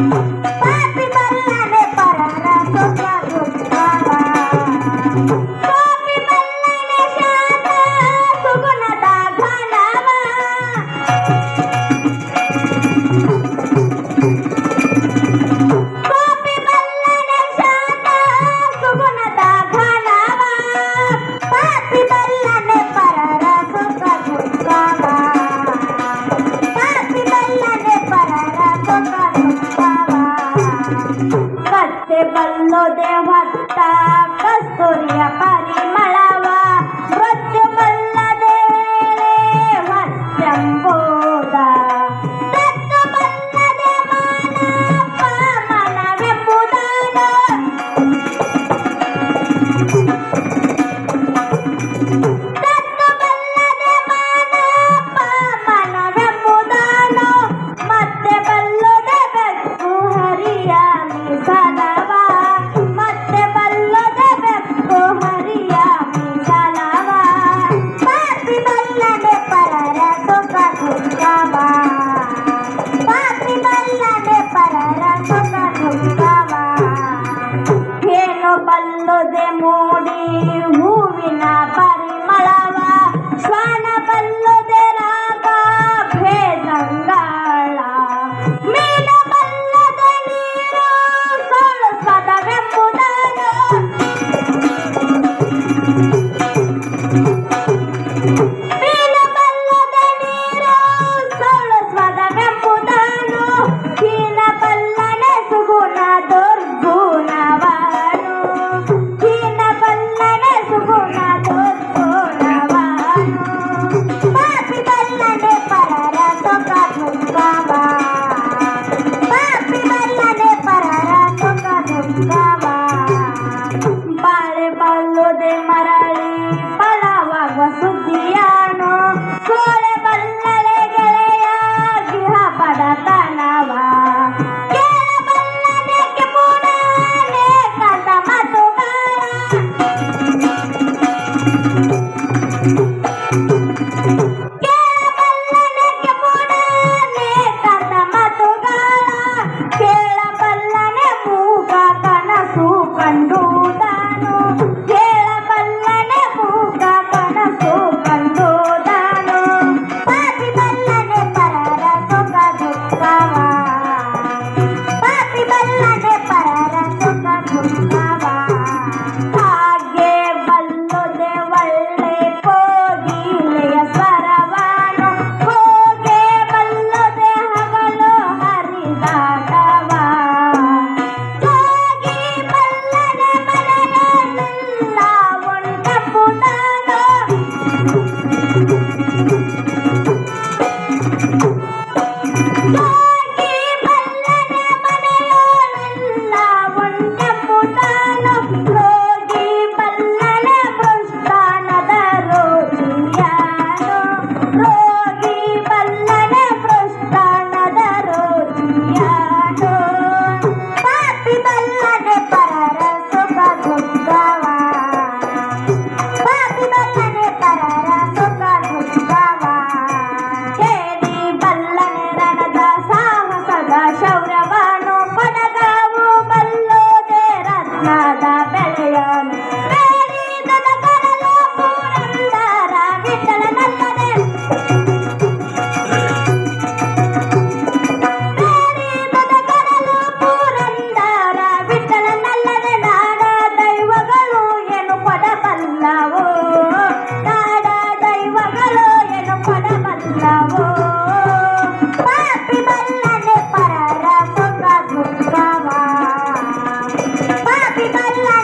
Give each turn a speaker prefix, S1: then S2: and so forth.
S1: thank you. कसे बल्लो देवा कस्तुर्या पारी मळावा. मृत्यू बल्ला देवा शंभो. acabar. Everybody